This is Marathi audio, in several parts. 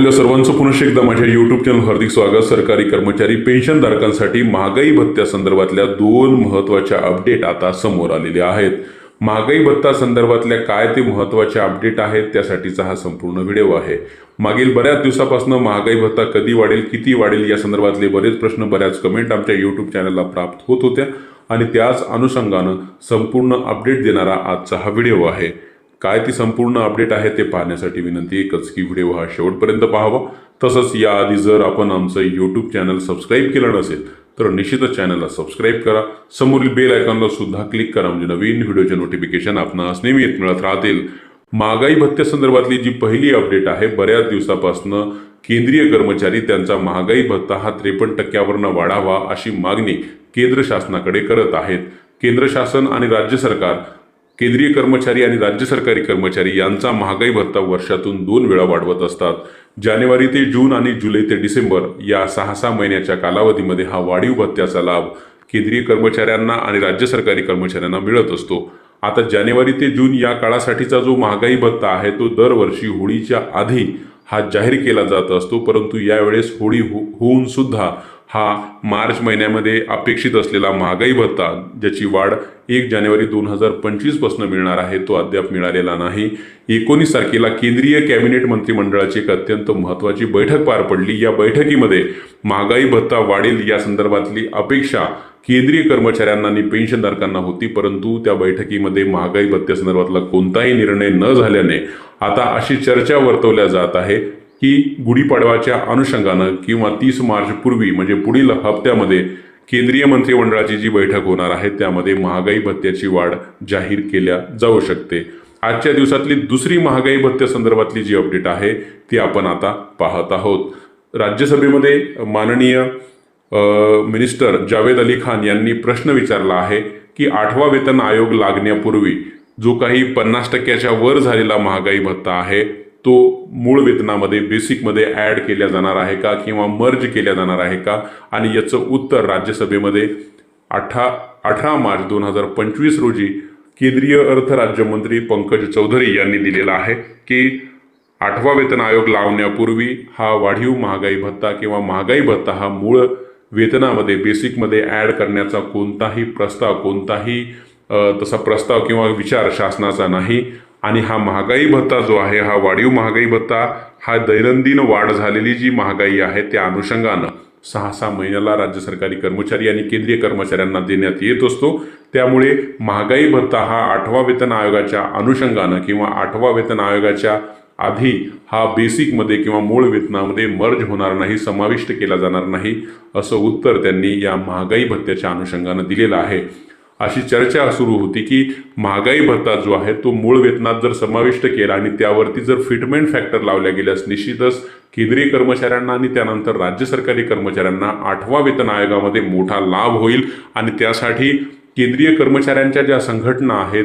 आपल्या सर्वांचं पुनश्च एकदा माझ्या युट्यूब चॅनल हार्दिक स्वागत. सरकारी कर्मचारी पेन्शनधारकांसाठी महागाई भत्त्यासंदर्भातल्या दोन महत्त्वाच्या अपडेट आता समोर आलेल्या आहेत. महागाई भत्ता संदर्भातल्या काय ते महत्त्वाचे अपडेट आहेत त्यासाठीचा हा संपूर्ण व्हिडिओ आहे. मागील बऱ्याच दिवसापासून महागाई भत्ता कधी वाढेल किती वाढेल या संदर्भातले बरेच प्रश्न बऱ्याच कमेंट आमच्या युट्यूब चॅनलला प्राप्त होत होत्या. आणि त्याच अनुषंगानं संपूर्ण अपडेट देणारा आजचा हा व्हिडिओ आहे. काय ती संपूर्ण अपडेट आहे ते पाहण्यासाठी विनंती एकच की व्हिडिओ हा शेवटपर्यंत पाहावा. तसंच याआधी जर आपण आमचं यूट्यूब चॅनल सबस्क्राईब केलं नसेल तर निश्चितच चॅनलला सबस्क्राईब करा. समोरील बेल आयकॉनला सुद्धा क्लिक करा. म्हणजे नवीन व्हिडिओचे नोटिफिकेशन आपणास नेहमी मिळत राहतील. महागाई भत्त्यासंदर्भातली जी पहिली अपडेट आहे बऱ्याच दिवसापासून केंद्रीय कर्मचारी त्यांचा महागाई भत्ता हा त्रेपन्न टक्क्यावरनं वाढावा अशी मागणी केंद्र शासनाकडे करत आहेत. केंद्र शासन आणि राज्य सरकार केंद्रीय कर्मचारी आणि राज्य सरकारी कर्मचारी यांचा महागाई भत्ता वर्षातून दोन वेळा वाढवत असतात. जानेवारी ते जून आणि जुलै ते डिसेंबर या सहा सहा महिन्याच्या कालावधीमध्ये हा वाढीव भत्त्याचा लाभ केंद्रीय कर्मचाऱ्यांना आणि राज्य सरकारी कर्मचाऱ्यांना मिळत असतो. आता जानेवारी ते जून या काळासाठीचा जो महागाई भत्ता आहे तो दरवर्षी होळीच्या आधी हा जाहीर केला जात असतो परंतु यावेळेस होळी हो होऊन सुद्धा हा मार्च महिन्यामध्ये अपेक्षित असलेला महागाई भत्ता ज्याची वाढ एक जानेवारी दोन हजार पंचवीसपासून मिळणार आहे तो अद्याप मिळालेला नाही. एकोणीस तारखेला केंद्रीय कॅबिनेट मंत्रिमंडळाची एक अत्यंत महत्त्वाची बैठक पार पडली. या बैठकीमध्ये महागाई भत्ता वाढेल या संदर्भातली अपेक्षा केंद्रीय कर्मचाऱ्यांना आणि पेन्शनधारकांना होती परंतु त्या बैठकीमध्ये महागाई भत्त्यासंदर्भातला कोणताही निर्णय न झाल्याने आता अशी चर्चा वर्तवल्या जात आहे की गुढीपाडवाच्या अनुषंगानं किंवा तीस मार्च पूर्वी म्हणजे पुढील हप्त्यामध्ये केंद्रीय मंत्रिमंडळाची जी बैठक होणार आहे त्यामध्ये महागाई भत्त्याची वाढ जाहीर केल्या जाऊ शकते. आजच्या दिवसातली दुसरी महागाई भत्त्या संदर्भातली जी अपडेट आहे ती आपण आता पाहत आहोत. राज्यसभेमध्ये माननीय मिनिस्टर जावेद अली खान यांनी प्रश्न विचारला आहे की आठवा वेतन आयोग लागण्यापूर्वी जो काही पन्नास टक्क्याच्या वर झालेला महागाई भत्ता आहे तो मूळ वेतनामध्ये बेसिकमध्ये ॲड केल्या जाणार आहे का किंवा मर्ज केल्या जाणार आहे का? आणि याचं उत्तर राज्यसभेमध्ये अठरा अठरा मार्च दोन हजार पंचवीस रोजी केंद्रीय अर्थ राज्यमंत्री पंकज चौधरी यांनी दिलेला आहे की आठवा वेतन आयोग लावण्यापूर्वी हा वाढीव महागाई भत्ता किंवा महागाई भत्ता हा मूळ वेतनामध्ये बेसिकमध्ये ॲड करण्याचा कोणताही प्रस्ताव कोणताही तसा प्रस्ताव किंवा विचार शासनाचा नाही. आणि हा महागाई भत्ता जो आहे हा वाढीव महागाई भत्ता हा दैनंदिन वाढ झालेली जी महागाई आहे त्या अनुषंगानं सहा सहा महिन्याला राज्य सरकारी कर्मचारी आणि केंद्रीय कर्मचाऱ्यांना देण्यात येत असतो. त्यामुळे महागाई भत्ता हा आठवा वेतन आयोगाच्या अनुषंगानं किंवा आठवा वेतन आयोगाच्या आधी हा बेसिकमध्ये किंवा मूळ वेतनामध्ये मर्ज होणार नाही समाविष्ट केला जाणार नाही असं उत्तर त्यांनी या महागाई भत्त्याच्या अनुषंगानं दिलेलं आहे. अशी चर्चा सुरू होती की महागाई भत्ता जो आहे तो मूळ वेतनात जर समाविष्ट केला आणि त्यावरती जर फिटमेंट फॅक्टर लावल्या गेल्यास निश्चितच केंद्रीय कर्मचाऱ्यांना आणि त्यानंतर राज्य सरकारी कर्मचाऱ्यांना आठवा वेतन आयोगामध्ये मोठा लाभ होईल. आणि त्यासाठी केंद्रीय कर्मचाऱ्यांच्या ज्या संघटना आहेत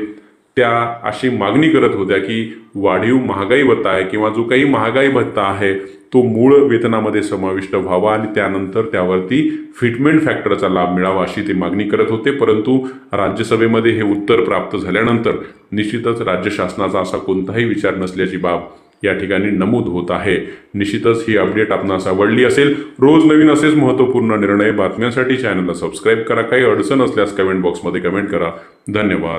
त्या अशी मागणी करत होत्या की वाढीव महागाई भत्ता आहे किंवा जो काही महागाई भत्ता आहे तो मूळ वेतनामध्ये समाविष्ट व्हावा आणि त्यानंतर त्यावरती फिटमेंट फॅक्टरचा लाभ मिळावा अशी ते मागणी करत होते. परंतु राज्यसभेमध्ये हे उत्तर प्राप्त झाल्यानंतर निश्चितच राज्य शासनाचा असा कोणताही विचार नसल्याची बाब या ठिकाणी नमूद होत आहे. निश्चितच ही अपडेट आपणास आवडली असेल. रोज नवीन असेच महत्त्वपूर्ण निर्णय बातम्यांसाठी चॅनलला सबस्क्राईब करा. काही अडचण असल्यास कमेंट बॉक्समध्ये कमेंट करा. धन्यवाद.